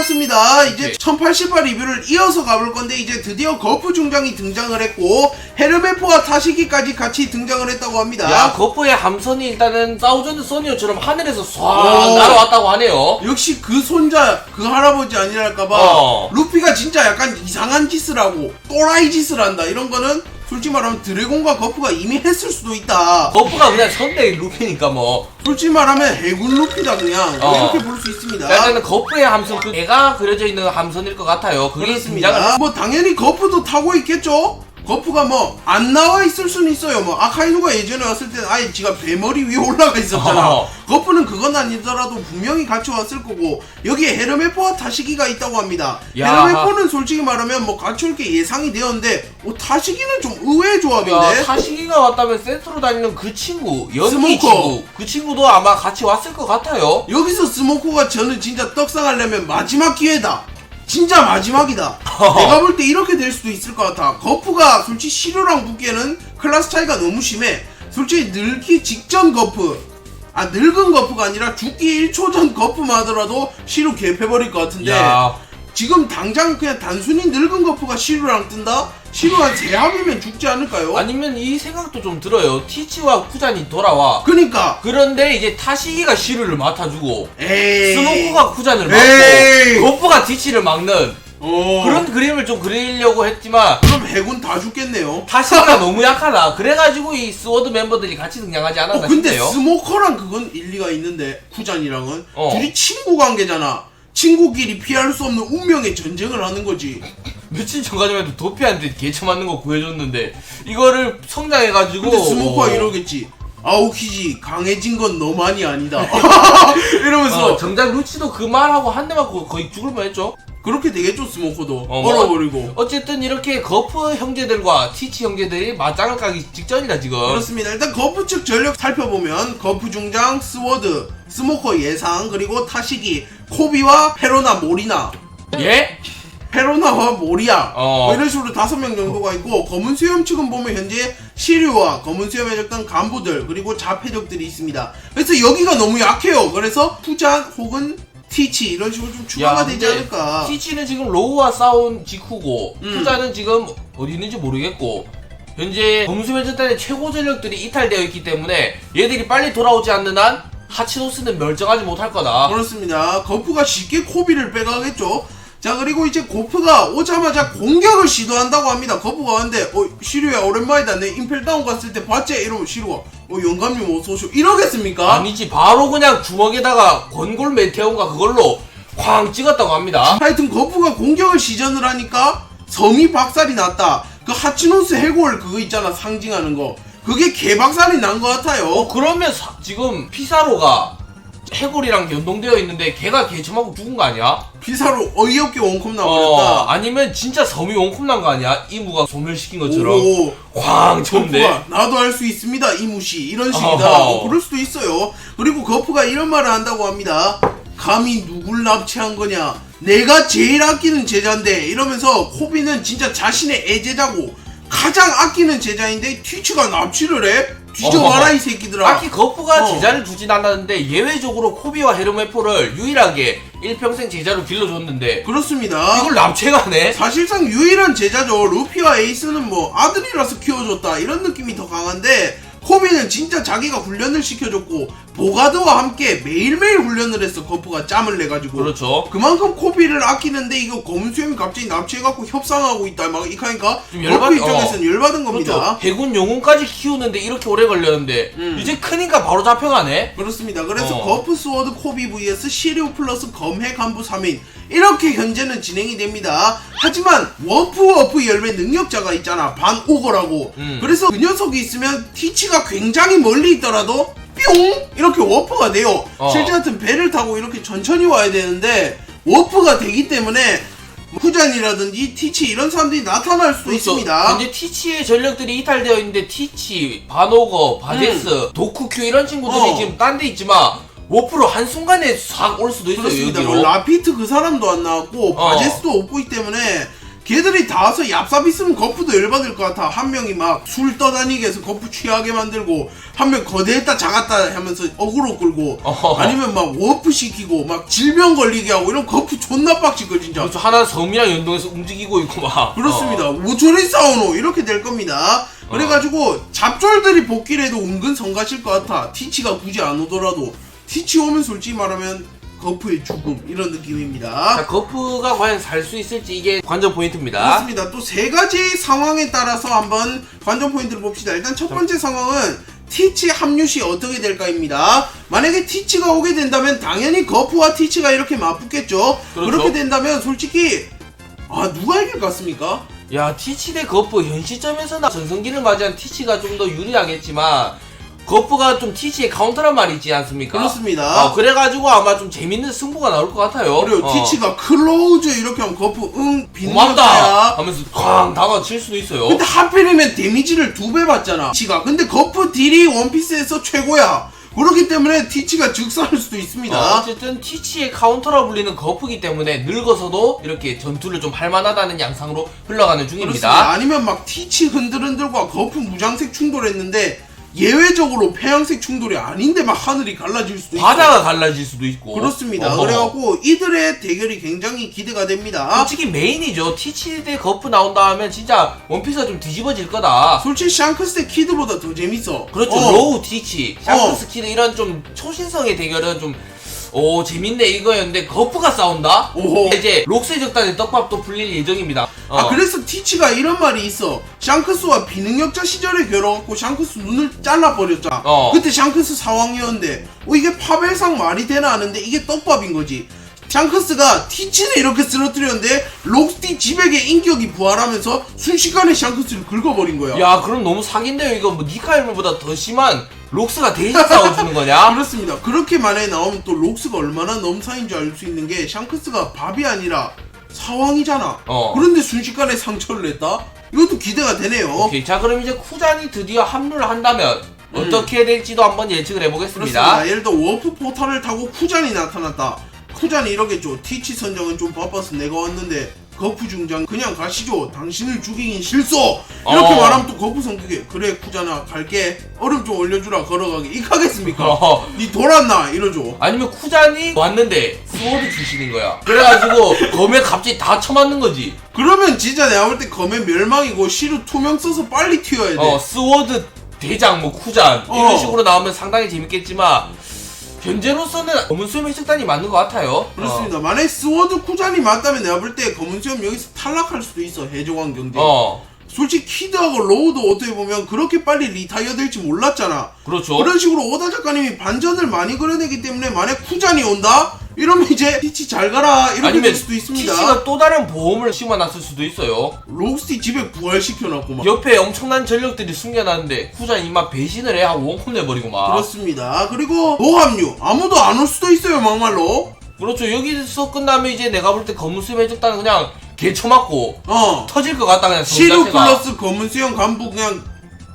반갑습니다. 이제 네. 1080화 리뷰를 이어서 가볼 건데 이제 드디어 거프 중장이 등장을 했고 헤르메포와 타시기까지 같이 등장을 했다고 합니다. 야, 거프의 함선이 일단은 사우전드 소니어처럼 하늘에서 쏴 오. 날아왔다고 하네요. 역시 그 손자 그 할아버지 아니랄까봐 어. 루피가 진짜 약간 이상한 짓을 하고 또라이 짓을 한다 이런 거는 솔직히 말하면 드래곤과 거프가 이미 했을 수도 있다. 거프가 그냥 선대 루피니까 뭐. 솔직히 말하면 해군 루피다 그냥 뭐 어. 이렇게 볼 수 있습니다. 일단은 거프의 함선, 그 애가 그려져 있는 함선일 것 같아요. 그게 등장을. 그렇습니다. 뭐 당연히 거프도 타고 있겠죠. 거프가 뭐 안 나와 있을 수는 있어요. 뭐 아카이누가 예전에 왔을 때는 아예 지가 배머리 위에 올라가 있었잖아. 어. 거프는 그건 아니더라도 분명히 같이 왔을 거고 여기에 헤르메포와 타시기가 있다고 합니다. 야. 헤르메포는 솔직히 말하면 뭐 같이 올 게 예상이 되었는데 뭐 타시기는 좀 의외의 야, 조합인데. 타시기가 왔다면 센터로 다니는 그 친구, 연기 스모커. 친구, 그 친구도 아마 같이 왔을 것 같아요. 여기서 스모코가 저는 진짜 떡상하려면 마지막 기회다. 진짜 마지막이다. 내가 볼 때 이렇게 될 수도 있을 것 같아. 거프가 솔직히 시료랑 붙기에는 클래스 차이가 너무 심해. 솔직히 늙기 직전 거프. 아 늙은 거프가 아니라 죽기 1초 전 거프만 하더라도 시료 개패버릴 것 같은데 야, 지금 당장 그냥 단순히 늙은 거프가 시료랑 뜬다? 시료 한 세합이면 죽지 않을까요? 아니면 이 생각도 좀 들어요. 티치와 쿠잔이 돌아와. 그니까 그런데 이제 타시기가 시류를 맡아주고 에이 스모크가 쿠잔을 에이. 막고 거프가 티치를 막는 어. 그런 그림을 좀 그리려고 했지만 그럼 해군 다 죽겠네요. 타시기가 너무 약하다. 그래가지고 이 스워드 멤버들이 같이 등장하지 않았나 어, 근데 싶네요. 스모커랑 그건 일리가 있는데 쿠잔이랑은 어. 둘이 친구 관계잖아. 친구끼리 피할 수 없는 운명의 전쟁을 하는 거지. 며칠 전까지만 해도 도피한테 개쳐 맞는 거 구해줬는데 이거를 성장해가지고 근데 스모커가 어, 이러겠지. 아오키지 강해진 건 너만이 아니다. 이러면서 어, 정작 루치도 그 말하고 한 대 맞고 거의 죽을 뻔했죠. 그렇게 되겠죠 스모커도 어, 뭐, 얼어버리고. 어쨌든 이렇게 거프 형제들과 티치 형제들이 맞짱을 까기 직전이다 지금. 그렇습니다. 일단 거프 측 전력 살펴보면 거프 중장, 스워드, 스모커 예상 그리고 타시기, 코비와 페로나 모리나. 예? 페로나와 모리아 어. 뭐 이런 식으로 다섯 명 정도가 있고 검은 수염 측은 보면 현재 시류와 검은 수염에 적던 간부들 그리고 자폐적들이 있습니다. 그래서 여기가 너무 약해요. 그래서 푸잔 혹은 티치 이런 식으로 좀 추가가 되지 근데 않을까. 티치는 지금 로우와 싸운 직후고 음. 투자는 지금 어디 있는지 모르겠고 현재 검수면전단의 최고 전력들이 이탈되어 있기 때문에 얘들이 빨리 돌아오지 않는 한 하치노스는 멸정하지 못할 거다. 그렇습니다. 거프가 쉽게 코비를 빼가겠죠. 자 그리고 이제 고프가 오자마자 공격을 시도한다고 합니다. 거프가 왔는데 어 시류야 오랜만이다. 내 임펠 다운 갔을 때 봤지? 이러면 시류가 어 영감님 어서오쇼 이러겠습니까? 아니지 바로 그냥 주먹에다가 권골 메테온가 그걸로 쾅 찍었다고 합니다. 하여튼 거프가 공격을 시전을 하니까 섬이 박살이 났다. 그 하치노스 해골 그거 있잖아 상징하는 거. 그게 개박살이 난 것 같아요. 어 그러면 사- 지금 피사로가 해골이랑 연동되어 있는데 걔가 개처맞고 죽은 거 아니야? 피사로 어이없게 원컵 어 나버렸다. 아니면 진짜 섬이 원컵 난 거 아니야? 이무가 소멸시킨 것처럼 오, 쾅 거프가 나도 할 수 있습니다 이 무시 이런 식이다. 어허. 어, 그럴 수도 있어요. 그리고 거프가 이런 말을 한다고 합니다. 감히 누굴 납치한 거냐? 내가 제일 아끼는 제자인데 이러면서 코비는 진짜 자신의 애제자고 가장 아끼는 제자인데 튀츠가 납치를 해? 뒤져봐라 이 새끼들아. 딱히 거프가 어. 제자를 두진 않았는데 예외적으로 코비와 헤르메포를 유일하게 일평생 제자로 길러줬는데 그렇습니다. 이걸 납치가네? 사실상 유일한 제자죠. 루피와 에이스는 뭐 아들이라서 키워줬다 이런 느낌이 더 강한데 코비는 진짜 자기가 훈련을 시켜줬고 보가드와 함께 매일매일 훈련을 했어. 거프가 짬을 내가지고. 그렇죠 그만큼 코비를 아끼는데 이거 검수염이 갑자기 납치해갖고 협상하고 있다 막 이카니까 좀 거프 열받- 입장에서는 열받은 겁니다. 그렇죠 해군 영웅까지 키우는데 이렇게 오래 걸렸는데 음. 이제 크니까 바로 잡혀가네? 그렇습니다. 그래서 어. 거프 스워드 코비 vs 시리오 플러스 검해 간부 3인 이렇게 현재는 진행이 됩니다. 하지만 워프 워프 열매 능력자가 있잖아 반 오거라고. 음. 그래서 그 녀석이 있으면 티치 가 굉장히 멀리 있더라도 뿅 이렇게 워프가 돼요. 어. 실제 같은 배를 타고 이렇게 천천히 와야 되는데 워프가 되기 때문에 후잔이라든지 티치 이런 사람들이 나타날 수도 그렇죠. 있습니다. 현재 티치의 전력들이 이탈되어 있는데 티치, 바노거, 바데스, 도쿠큐 이런 친구들이 음. 어. 지금 딴 데 있지만 워프로 한순간에 싹 올 수도 있어요 그렇습니다. 여기로 뭐 라피트 그 사람도 안 나왔고 어. 바제스도 없고 있기 때문에 걔들이 다 와서 얍삽 있으면 거푸도 열받을 것 같아. 한 명이 막 술 떠다니게 해서 거푸 취하게 만들고, 한 명 거대했다 작았다 하면서 어그로 끌고, 어허허. 아니면 막 워프 시키고, 막 질병 걸리게 하고, 이런 거푸 존나 빡치고, 진짜. 그렇죠. 하나 섬이랑 연동해서 움직이고 있고 막. 그렇습니다. 어. 우초리 싸우노 이렇게 될 겁니다. 그래가지고 잡졸들이 복귀를 해도 은근 성가실 것 같아. 티치가 굳이 안 오더라도 티치 오면 솔직히 말하면 거프의 죽음 이런 느낌입니다. 자, 거프가 과연 살 수 있을지 이게 관전 포인트입니다. 그렇습니다. 또 세 가지 상황에 따라서 한번 관전 포인트를 봅시다. 일단 첫 번째 상황은 티치 합류 시 어떻게 될까입니다. 만약에 티치가 오게 된다면 당연히 거프와 티치가 이렇게 맞붙겠죠. 그 그렇죠. 렇게 된다면 솔직히 아 누가 이길 것 같습니까? 야, 티치 대 거프 현 시점에서는 전성기를 맞이한 티치가 좀 더 유리하겠지만 거프가 좀 티치의 카운터란 말이지 않습니까? 그렇습니다. 어, 그래가지고 아마 좀 재밌는 승부가 나올 것 같아요. 그리고 어. 티치가 클로즈 이렇게 하면 거프 응 고맙다 빈정이야. 하면서 쾅 다가 칠 수도 있어요. 근데 하필이면 데미지를 두 배 받잖아. 티치가 근데 거프 딜이 원피스에서 최고야. 그렇기 때문에 티치가 즉사할 수도 있습니다. 어, 어쨌든 티치의 카운터라 불리는 거프기 때문에 늙어서도 이렇게 전투를 좀 할만하다는 양상으로 흘러가는 그렇습니다. 중입니다. 아니면 막 티치 흔들흔들과 거프 무장색 충돌했는데 예외적으로 폐양색 충돌이 아닌데 막 하늘이 갈라질 수도 있고. 바다가 갈라질 수도 있고. 그렇습니다. 어허. 그래갖고 이들의 대결이 굉장히 기대가 됩니다. 솔직히 메인이죠. 티치 대 거프 나온다 하면 진짜 원피스가 좀 뒤집어질 거다. 솔직히 샹크스의 키드보다 더 재밌어. 그렇죠. 어. 로우 티치, 샹크스 키드 이런 좀 초신성의 대결은 좀 오 재밌네 이거였는데 거프가 싸운다? 오호. 이제 록스의 적단의 떡밥도 불릴 예정입니다. 어. 아 그래서 티치가 이런 말이 있어 샹크스와 비능력자 시절에 겨뤄갖고 샹크스 눈을 잘라버렸잖아 어. 그때 샹크스 사왕이었는데 어 이게 파벨상 말이 되나 하는데 이게 떡밥인 거지 샹크스가 티치는 이렇게 쓰러뜨렸는데 록스티 지백의 인격이 부활하면서 순식간에 샹크스를 긁어버린 거야 야 그럼 너무 사기인데요 이거 뭐 니카엘보다 더 심한 록스가 대신 싸워주는 거냐? 그렇습니다 그렇게 만약에 나오면 또 록스가 얼마나 넘사인 줄 알 수 있는 게 샹크스가 밥이 아니라 사왕이잖아 어. 그런데 순식간에 상처를 냈다? 이것도 기대가 되네요 오케이 자 그럼 이제 쿠잔이 드디어 합류를 한다면 어떻게 될지도 한번 예측을 해보겠습니다. 음. 그렇습니다. 예를 들어 워프 포탈을 타고 쿠잔이 나타났다. 쿠잔이 이러겠죠. 티치 선장은 좀 바빠서 내가 왔는데 거프 중장 그냥 가시죠. 당신을 죽이긴 실소. 이렇게 어. 말하면 또 거프 성격에 그래 쿠잔아 갈게. 얼음 좀 올려주라 걸어가게. 이카겠습니까? 어. 니 돌았나 이러죠. 아니면 쿠잔이 왔는데 스워드 출신인 거야. 그래가지고 검에 갑자기 다 쳐맞는 거지. 그러면 진짜 내가 볼 때 검의 멸망이고 시루 투명 써서 빨리 튀어야 돼. 어 스워드 대장 뭐 쿠잔 어. 이런 식으로 나오면 상당히 재밌겠지만 현재로서는 검은 수염의 식단이 맞는 것 같아요. 그렇습니다. 만약에 스워드 쿠잔이 맞다면 내가 볼 때 검은 수염 여기서 탈락할 수도 있어. 해적왕 경쟁. 어, 어, 솔직히 키드하고 로우도 어떻게 보면 그렇게 빨리 리타이어 될지 몰랐잖아. 그렇죠. 그런 식으로 오다 작가님이 반전을 많이 그려내기 때문에 만약 쿠잔이 온다? 이러면 이제 티치 잘 가라 이렇게 아니면 될 수도 있습니다. TC가 또 다른 보험을 심어놨을 수도 있어요. 록스티 집에 부활시켜놨고 막 옆에 엄청난 전력들이 숨겨놨는데 쿠잔 이만 배신을 해 하고 원컵 내버리고 막. 그렇습니다. 그리고 노합류 아무도 안 올 수도 있어요 막말로. 그렇죠. 여기서 끝나면 이제 내가 볼 때 검은 수염 해적단은 그냥 개 쳐맞고 어 터질 것 같다 그냥 시루. 플러스 검은 수염 간부 그냥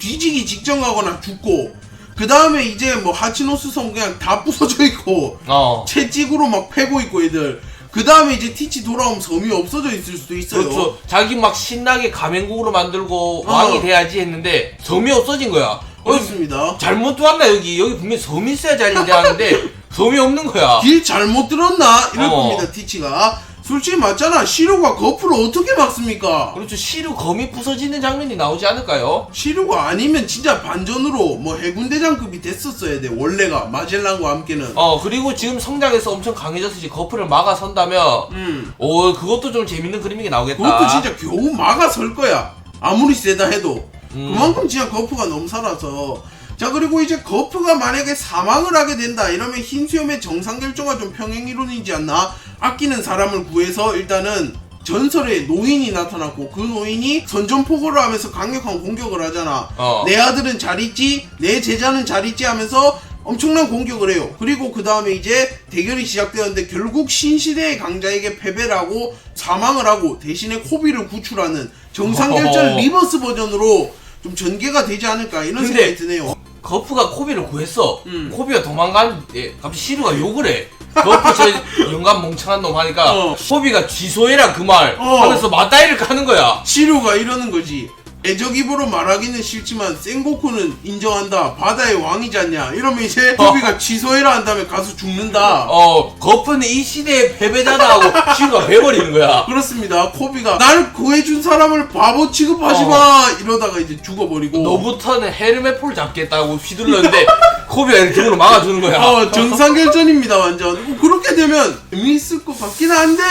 뒤지기 직전 가거나 죽고 그 다음에 이제 뭐 하치노스 성 그냥 다 부서져 있고 어. 채찍으로 막 패고 있고 애들 그 다음에 이제 티치 돌아오면 섬이 없어져 있을 수도 있어요 그렇죠. 자기 막 신나게 가맹국으로 만들고 어. 왕이 돼야지 했는데 섬이 없어진 거야. 어, 그렇습니다 잘못 왔나 여기 여기 분명 섬이 있어야지 하는데 하는데 섬이 없는 거야. 길 잘못 들었나 이럴 어. 겁니다 티치가 솔직히 맞잖아 시루가 거프를 어떻게 막습니까 그렇죠. 시루 검이 부서지는 장면이 나오지 않을까요? 시루가 아니면 진짜 반전으로 뭐 해군대장급이 됐었어야 돼 원래가 마젤란과 함께는 어 그리고 지금 성장해서 엄청 강해져서 이제 거프를 막아선다면 음 오 그것도 좀 재밌는 그림이 나오겠다. 그것도 진짜 겨우 막아설 거야 아무리 세다 해도 음. 그만큼 진짜 거프가 너무 살아서 자 그리고 이제 거프가 만약에 사망을 하게 된다. 이러면 흰수염의 정상 결정과 좀 평행 이론이지 않나? 아끼는 사람을 구해서 일단은 전설의 노인이 나타났고 그 노인이 선전포고를 하면서 강력한 공격을 하잖아. 어. 내 아들은 잘 있지? 내 제자는 잘 있지? 하면서 엄청난 공격을 해요. 그리고 그 다음에 이제 대결이 시작되었는데 결국 신시대의 강자에게 패배를 하고 사망을 하고 대신에 코비를 구출하는 정상결전. 리버스 버전으로 좀 전개가 되지 않을까 이런 생각이 드네요 거프가 코비를 구했어. 음. 코비가 도망가는데 갑자기 시루가 욕을 해. 거프 저 영감 멍청한 놈 하니까 어. 호비가 지소해라 그 말 어. 하면서 맞다이를 까는 거야. 시류가 이러는 거지. 애적 입으로 말하기는 싫지만 생고쿠는 인정한다. 바다의 왕이지 않냐. 이러면 이제 어. 호비가 취소해라 한 다음에 가서 죽는다. 어 거프는 이 시대의 패배자다 하고 시우가 배버리는 거야. 그렇습니다. 코비가 날 구해준 사람을 바보 취급하지 어. 마 이러다가 이제 죽어버리고. 너부터는 헤르메폴 잡겠다고 휘둘렀는데 코비가 이렇게 등으로 막아주는 거야. 어, 정상결전입니다 완전. 뭐그 렇게 되면 재미있을 것 같긴 한데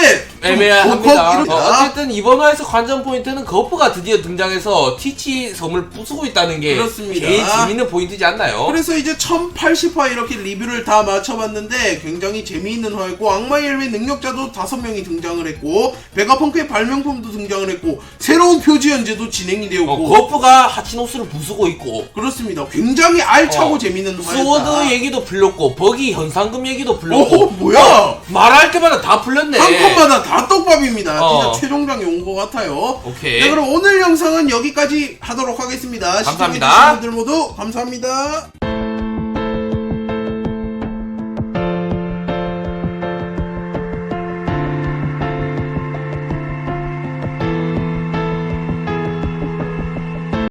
좀 애매합니다. 벅벅 어. 어쨌든 이번 화에서 관전 포인트는 거프가 드디어 등장해서 티치 섬을 부수고 있다는 게 그렇습니다. 제일 재밌는 포인트지 않나요? 그래서 이제 1080화 이렇게 리뷰를 다 맞춰봤는데 굉장히 재미있는 화였고 악마의 열매 능력자도 5명이 등장을 했고 베가펑크의 발명품도 등장을 했고 새로운 표지 연재도 진행이 어, 되었고 거프가 하치노스를 부수고 있고 그렇습니다. 굉장히 알차고 어, 재밌는 화였다. 스워드 얘기도 풀렸고 버기 현상금 얘기도 풀렸고 오 뭐야? 어, 말할 때마다 다 풀렸네. 한 컷마다 다 떡밥입니다. 어. 진짜 최종장이 온 것 같아요. 오케이. 네, 그럼 오늘 영상은 여기까지 하도록 하겠습니다. 감사합니다. 시청해주신 분들 모두 감사합니다.